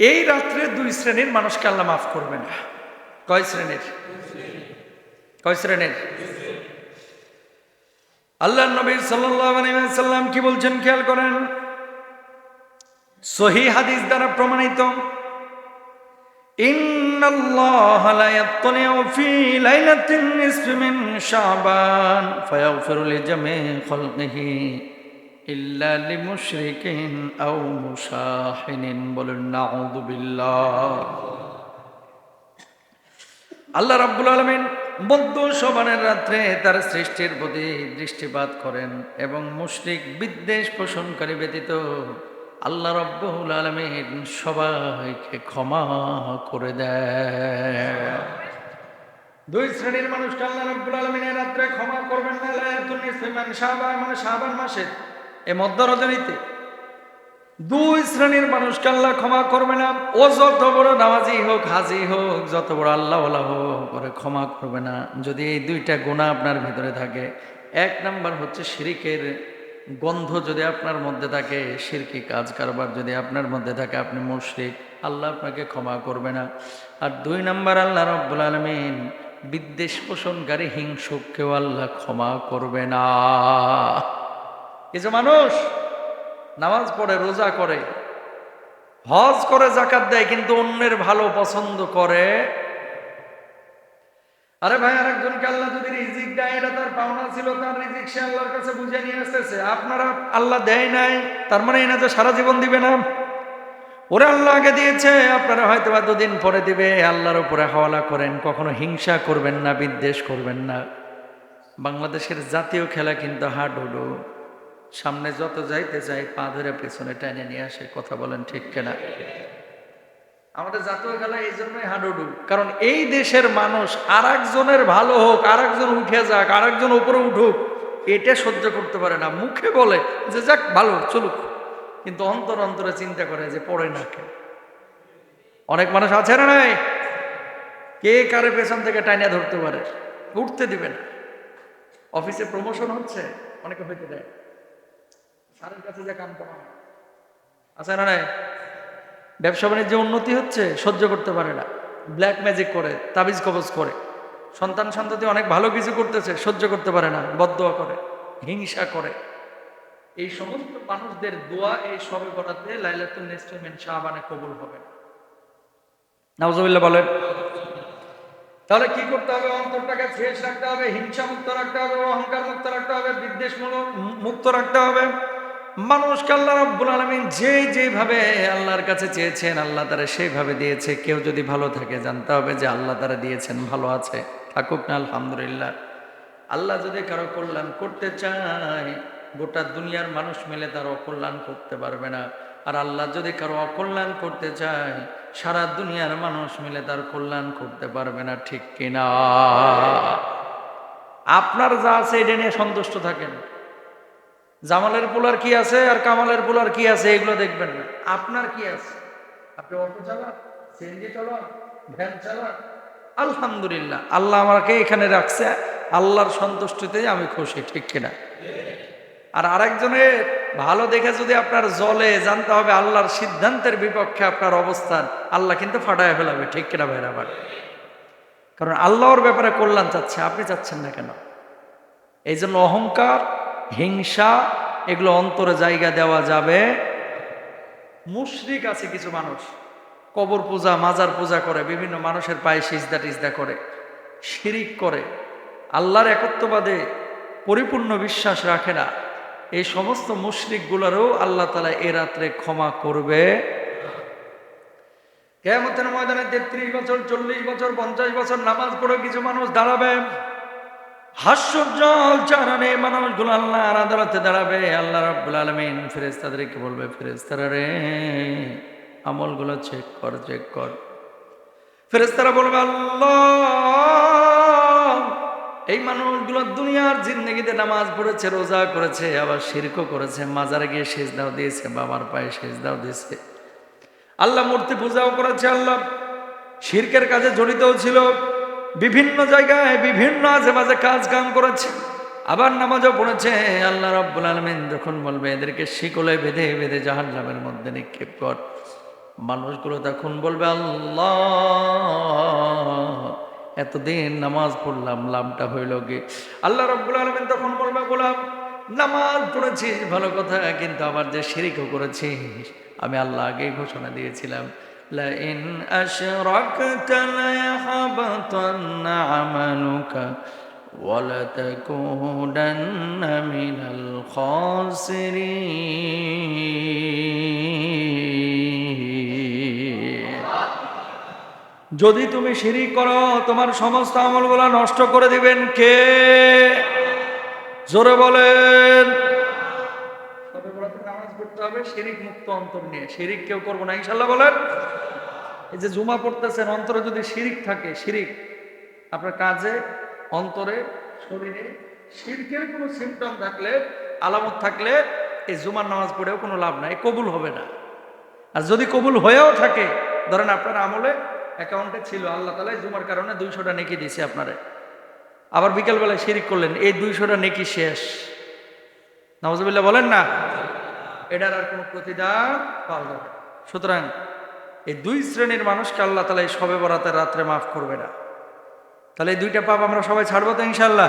এই রাত্রে দুই শ্রেণির মানুষকে আল্লাহ মাফ করবে না কয় শ্রেণির? কয় শ্রেণির? আল্লাহ নবী সাল্লাম কি বলছেন খেয়াল করেন? সহি হাদিস দ্বারা প্রমাণিত إن ইল্লালি মুশরিকিন আও মুসাহিনিন নাউযু বিল্লাহ। আল্লাহ রাব্বুল আলামিন মধ্য সবানের রাত্রে তার সৃষ্টির প্রতি দৃষ্টিপাত করেন এবং মুশরিক বিদ্বেষ পোষণকারী ব্যতীত আল্লাহ রব্বুল আলমিন সবাইকে ক্ষমা করে দেয় দুই শ্রেণির মানুষকে আল্লাহ রব্বুল আলমিনের রাত্রে ক্ষমা করবেন না। শাহবান মানে শাহবান মাসে এ মধ্য রজনীতে দুই শ্রেণির মানুষকে আল্লাহ ক্ষমা করবে না। ও যত বড় নামাজি হোক, হাজি হোক, যত বড় আল্লাহ হোক করে ক্ষমা করবে না। যদি এই দুইটা গুণা আপনার ভিতরে থাকে, এক নাম্বার হচ্ছে শিরিকের গন্ধ যদি আপনার মধ্যে থাকে, শিরকি কাজ কারবার যদি আপনার মধ্যে থাকে, আপনি মুশরিক, আল্লাহ আপনাকে ক্ষমা করবে না। আর দুই নাম্বার, আল্লাহ রব্বুল আলমিন বিদ্বেষ পোষণকারী হিংসুককেও আল্লাহ ক্ষমা করবে না। যে মানুষ নামাজ পড়ে, রোজা করে, হজ করে জাকাত দেয়, কিন্তু অন্যের ভালো পছন্দ করে। আরে ভাই, আরেকজনকে আল্লাহ যদি রিজিক দেয়, এটা তার পাওনা ছিল, তার রিজিক সে আল্লাহর কাছে বুঝে নিয়ে আসতেছে। আপনারা আল্লাহ দেয় নাই, তার মানে এই না যে সারা জীবন দিবে না। ওরে আল্লাহ আগে দিয়েছে, আপনারা হয়তো বা দুদিন পরে দিবে, আল্লাহর উপরে হাওয়ালা করেন, কখনো হিংসা করবেন না, বিদ্বেষ করবেন না। বাংলাদেশের জাতীয় খেলা কিন্তু হাডুডু। সামনে যত যাইতে চাই পা ধরে পেছনে টেনে নিয়ে আসে, কথা বলেন ঠিক কেনা? আমাদের জাতীয় খেলা এই জন্যই হাডুডু, কারণ এই দেশের মানুষ আর একজনের ভালো হোক আর একজন উঠে যাক আর একজন উপরে উঠুক, এটা সহ্য করতে পারে না। মুখে বলে যে যাক, ভালো, চলুক। কিন্তু অন্তর অন্তরে চিন্তা করে যে পড়ে না কে অনেক মানুষ আছে না নাই? কে কারে পেছন থেকে টাইনা ধরতে পারে? উঠতে দিবে না। অফিসে প্রমোশন হচ্ছে, অনেকে হইতে দেয়। স্যারের কাছে যে কাম করা। আছে না নাই? ব্যবসা বাণিজ্যে উন্নতি হচ্ছে, সহ্য করতে পারে না। ব্ল্যাক ম্যাজিক করে, তাবিজ কবজ করে। সন্তান সন্ততি অনেক ভালো কিছু করতেছে, সহ্য করতে পারে না বদয়া করে, হিংসা করে। এই সমস্ত মানুষদের দোয়া এই সবে করাতে লাইলাতুল নিসফিমিন শাহবানে কবুল হবে না। নাউজুবিল্লাহ বলেন। তাহলে কি করতে হবে? অন্তরটাকে ফ্রেশ রাখতে হবে, হিংসা মুক্ত রাখতে হবে, অহংকার মুক্ত রাখতে হবে বিদ্বেষ মুক্ত রাখতে হবে। মানুষকে আল্লাহ রব্বুল আলমিন যে যেভাবে আল্লাহর কাছে চেয়েছেন, আল্লাহ তারা সেইভাবে দিয়েছে। কেউ যদি ভালো থাকে, জানতে হবে যে আল্লাহ তারা দিয়েছেন, ভালো আছে। থাকুক না, আলহামদুলিল্লাহ। আল্লাহ যদি কারও কল্যাণ করতে চায়, গোটা দুনিয়ার মানুষ মিলে তার অকল্যাণ করতে পারবে না। আর আল্লাহ যদি কারও অকল্যাণ করতে চায়, সারা দুনিয়ার মানুষ মিলে তার কল্যাণ করতে পারবে না, ঠিক কিনা? আপনার যা আছে, এটা নিয়ে সন্তুষ্ট থাকেন। জামালের পোলার কি আছে আর কামালের পোলার কি আছে, এগুলো দেখবেন না। আপনার কি আছে? আপনি অটো চালান, সিএনজি চালান, ভ্যান চালান। আলহামদুলিল্লাহ, আল্লাহ আমাকে এখানে রাখছে, আল্লাহর সন্তুষ্টিতে আমি খুশি, ঠিক কিনা? আর আরেকজনের ভালো দেখে যদি আপনার জলে জানতে হবে আল্লাহর সিদ্ধান্তের বিপক্ষে আপনার অবস্থান, আল্লাহ কিন্তু ফাটায় ফেলাবে, ঠিক কিনা ভাইরা ভাই কারণ আল্লাহর ব্যাপারে কল্যাণ চাচ্ছে, আপনি চাচ্ছেন না কেন? এই জন্য অহংকার হিংসা, এগুলো অন্তরে জায়গা দেওয়া যাবে। মুশরিক আছে কিছু মানুষ, কবর পূজা, মাজার পূজা করে, বিভিন্ন মানুষের পায়ে সিজদা টিজদা করে, শিরিক করে। আল্লাহর একত্ববাদে পরিপূর্ণ বিশ্বাস রাখে না। এই সমস্ত মুশরিকগুলোরও আল্লাহ তালা এ রাত্রে ক্ষমা করবে। কেমতের ময়দানে তেত্রিশ বছর, চল্লিশ বছর, পঞ্চাশ বছর নামাজ পড়ে কিছু মানুষ দাঁড়াবে। হাস্যজ্জ্বল চারানে মানুষগুলো আল্লাহর আদালতে দাঁড়াবে। আল্লাহ রাব্বুল আলমিন ফেরেস্তাদেরকে বলবে ফেরেস্তারা রে, আমলগুলো চেক কর চেক কর। ফেরেস্তারা বলবে, আল্লাহ, এই মানুষগুলো দুনিয়ার জিন্দগিতে নামাজ পড়েছে, রোজা করেছে, আবার শিরকও করেছে, মাজারে গিয়ে সেজদাও দিয়েছে, বাবার পায়ে সেজদাও দিয়েছে। আল্লাহ মূর্তি পূজাও করেছে, আল্লাহ শিরকের কাজে জড়িতও ছিল। বিভিন্ন জায়গায় বিভিন্ন মাঝে কাজ কাম করেছে। আবার নামাজও পড়েছে। আল্লাহ রব্বুল আলমিন যখন বলবে, এদেরকে শিকলে বেঁধে বেঁধে জাহান্নামের মধ্যে নিক্ষেপ কর। মানুষগুলো তখন বলবে, আল্লাহ, এতদিন নামাজ পড়লাম লামটা হইল কি? আল্লাহ রব্বুল আলমিন তখন বলবে, গোলাম, নামাজ পড়েছিস ভালো কথা, কিন্তু আবার যে শিরিকও করেছিস, আমি আল্লাহ আগেই ঘোষণা দিয়েছিলাম لئن أشركت ليحبطن عملك ولتكونن من الخاسرين যদি তুমি শিরিক করো তোমার সমস্ত আমলগুলো নষ্ট করে দিবেন কে জোরে বলেন তবে নামাজ পড়তে হবে, শিরিক মুক্ত অন্তর নিয়ে। শিরিক কেউ করব না, ইনশাল্লাহ বলেন। এই যে জুমা পড়তেছেন, অন্তরে যদি শিরিক থাকে, শিরিক, আপনার কাজে, অন্তরে, শরীরে, শিরকের কোনো সিমটম থাকলে, আলামত থাকলে, এই জুমার নামাজ পড়েও কোনো লাভ নাই, কবুল হবে না। আর যদি কবুল হয়েও থাকে, ধরেন আপনার আমলে অ্যাকাউন্টে ছিল, আল্লাহ তালা এই জুমার কারণে দুইশোটা নেকি দিয়েছে আপনারে। আবার বিকেলবেলায় শিরিক করলেন, এই দুইশোটা নেকি শেষ। নওয়াজবিল্লাহ বলেন না? এটার আর কোনো প্রতিদান পাওয়া যাবে। সুতরাং এই দুই শ্রেণির মানুষকে আল্লাহ তালা এই সবে বরাতের রাত্রে মাফ করবে না তাহলে এই দুইটা পাপ আমরা সবাই ছাড়বো তো ইনশাল্লাহ